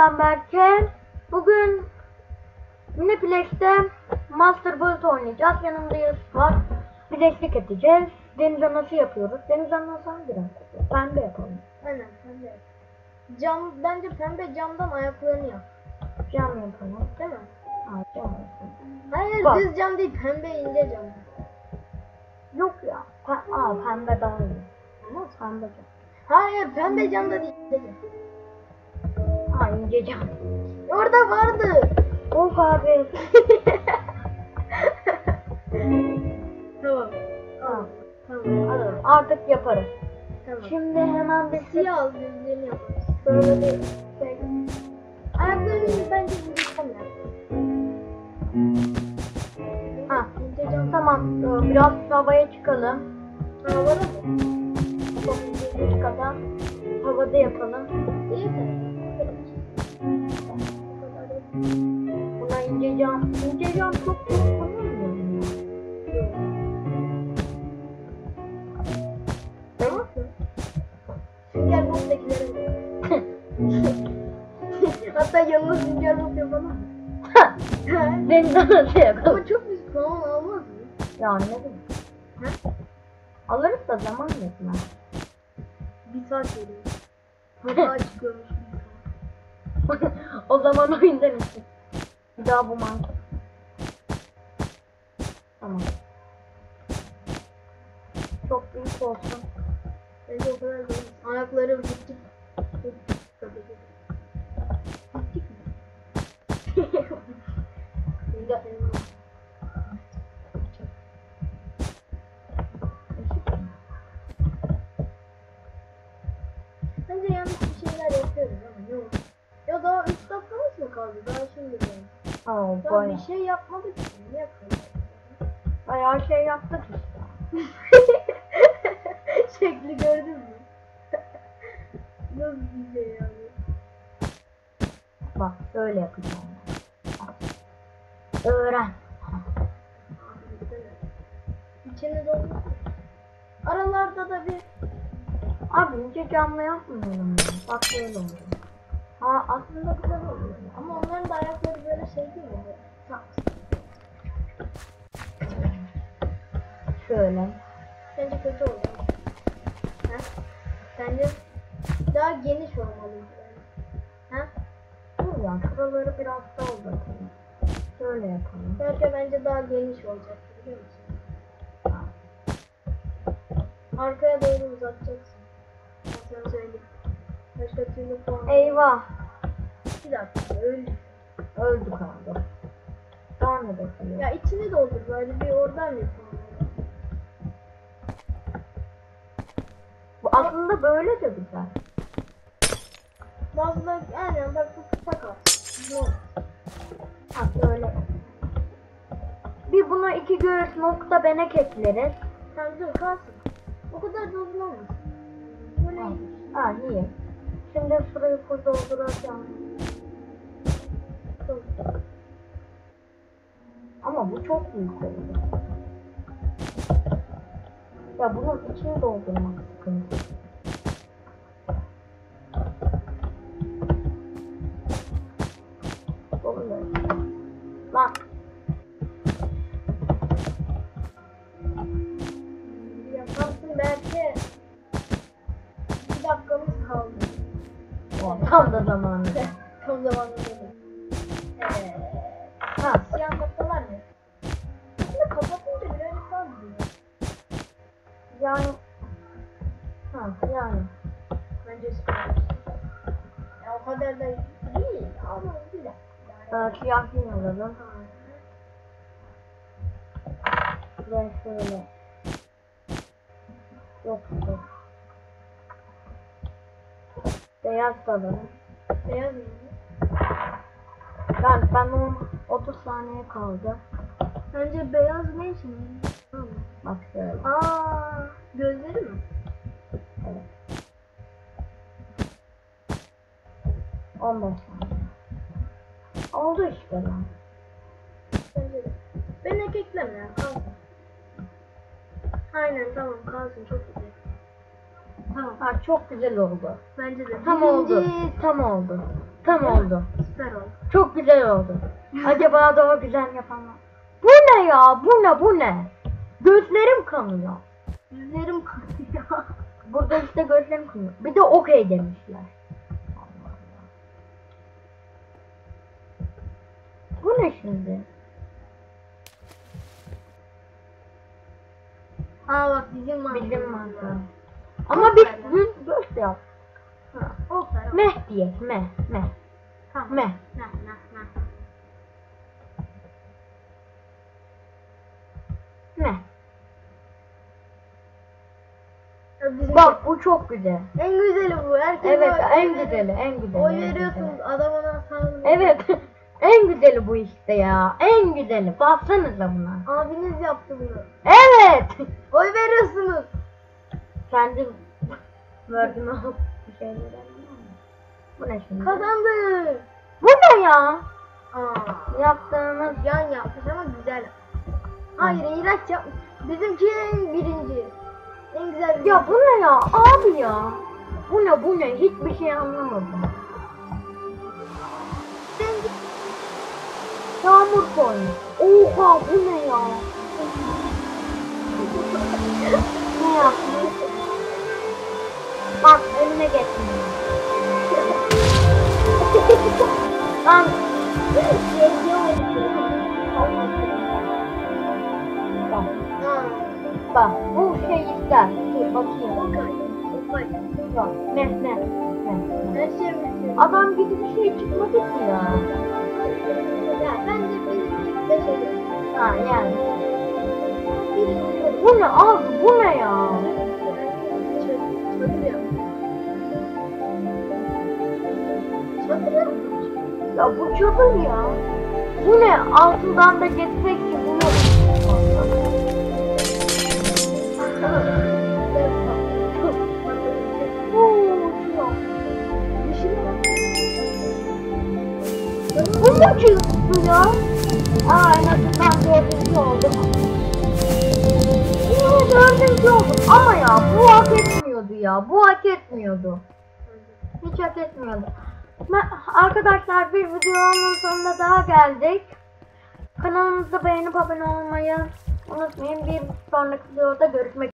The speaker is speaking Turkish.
Ben Berke. Bugün Miniplex'te Master Build oynayacağız. Yanımda Yusuf var. Bir eşlik edeceğiz. Denize nasıl yapıyoruz? Denize nasıl hangi renk? Pembe yapalım. Aynen pembe. Cam, bence pembe camdan ayaklarını yap. Cam yapalım. Değil mi? Ha, cam yapalım. Hayır Bak. düz cam değil pembe ince cam. Yok ya. Pe- Aa, pembe daha iyi. Ama pembe cam. Hayır pembe cam da değil. ince cam. Ha ince cam. Orada vardı. Of abi. tamam. ha, Tamam. alırım. Artık yaparız. Tamam. Şimdi hemen bir Siyah al gözlerini yaparız. böyle bir şey. Ayaklarını bence ince Tamam. e, Biraz havaya çıkalım. Havada mı? Üç kadar havada yapalım. İyi mi? Buna ince cam. İnce cam çok çok kullanmıyor mu? Tamam mı? Sünger Bob'dakilere Hatta yanına Sünger Bob yapalım. Denize nasıl yapalım? Ama çok puan almaz mı? Ya ne bileyim. Ha? Alırız da zaman yetmez. Bir saat veriyor. Hava çıkıyormuş bir saat. o zaman oyundan için. Bir daha bu mantık. Tamam. Çok büyük olsun. Bence o kadar değil. Ayakları gittik. Bir de Bence yanlış bir şeyler yapıyoruz ama ne olur. Ya daha 3 dakikamız mı kaldı? Daha şimdi yani. Aa, Daha bayağı. bir şey yapmadık ki. Ne yapalım? Bayağı şey yaptık işte. Şekli gördün mü? Nasıl bir şey yani? Bak böyle yapacağım. Öğren. İçini doldur. Aralarda da bir Abi ince camla yapmıyorum ya. Bak böyle oluyor. Ha aslında onların da ayakları böyle şey değil mi? Şöyle. Sence kötü oldu? Ha? Sence daha geniş olmalı yani. Ha? Dur ya şuraları biraz daha uzatalım. Şöyle yapalım. Belki bence daha geniş olacak biliyor musun? Arkaya doğru uzatacaksın. Ben sana söyleyeyim. Başka türlü puan. Eyvah. Bir dakika öldü. Abi. Daha ne bekliyor? Ya içini doldur böyle bir oradan puan. Bu aslında böyle de güzel. Bazıları aynen bak bu kısa kal. Ha böyle. Bir buna iki göğüs nokta benek ekleriz. Tamam dur kalsın. O kadar olmasın. Böyle ha iyi. Şimdi şurayı full dolduracağım. Dur. Ama bu çok büyük oldu. Ya bunun içini doldurmak sıkıntı. Oluyor. Lan Yaparsın belki. Bir dakikamız kaldı. o tam da zamanı. Tam zamanında yani ha yani Bence süper. Ya o kadar da değil ama güzel. Yani, e, siyah yine alalım. Ben şöyle yok yok. Beyaz alalım. beyaz mı? Ben ben onun 30 saniye kaldı. Bence beyaz ne için? Bak. Aa, gözleri mi? Evet. 15 saniye. Oldu işte lan. Ben ekekleme ya. Kalsın. tamam kalsın çok güzel. Tamam. Ha, çok güzel oldu. Bence de. Tam Birinci oldu. Tam oldu. Tam oldu. Süper oldu. Çok güzel oldu. Acaba daha güzel yapanlar. Bu ne ya? Bu ne? Bu ne? Gözlerim kanıyor. Yüzlerim kanıyor. Burada işte gözlerim kanıyor. Bir de okey demişler. Bu ne şimdi? Aa bak bizim var. Bildim mantığı. Ama biz düz böyle yap. Ha, o kadar. Meh diye. Meh. Meh. Tamam. Meh. Nah nah nah. Meh. Bizim Bak bu çok güzel. En güzeli bu. Herkes Evet oy- en güzeli. En güzeli. Oy en güzeli. veriyorsunuz adam ona sağlıyor. Evet. en güzeli bu işte ya. En güzeli. Baksanıza buna. Abiniz yaptı bunu. Evet. Oy veriyorsunuz. Kendim verdim alıp bir yapmam. Bu ne şimdi? Kazandı. Bu ne ya? Aa. Yaptığınız Yan yapmış ama güzel. Hayır iğrenç yapmış. Bizimki birinci. En güzel Ya bu ne ya? Abi ya. Bu ne bu ne? Hiçbir şey anlamadım. Yağmur koymuş. Oha bu ne ya? ne yapmış? Bak önüne geçmiyor. Lan bak, bak bu ister. Dur bakayım. Okay. Okay. Bak ne ne ne. Adam gibi bir şey çıkmadı ki ya. Ya bence birinci beşe gelir. Ha yani. Birinci Bu ne abi bu ne ya? Çadır yapmış. Çadır yapmış. Ya bu çadır ya. Bu ne? Altından da getirsek çıktı ya? Aa en azından dördüncü oldum. Yine dördüncü oldum ama ya bu hak etmiyordu ya. Bu hak etmiyordu. Hiç hak etmiyordu. Arkadaşlar bir videonun sonuna daha geldik. Kanalımızı beğenip abone olmayı unutmayın. Bir sonraki videoda görüşmek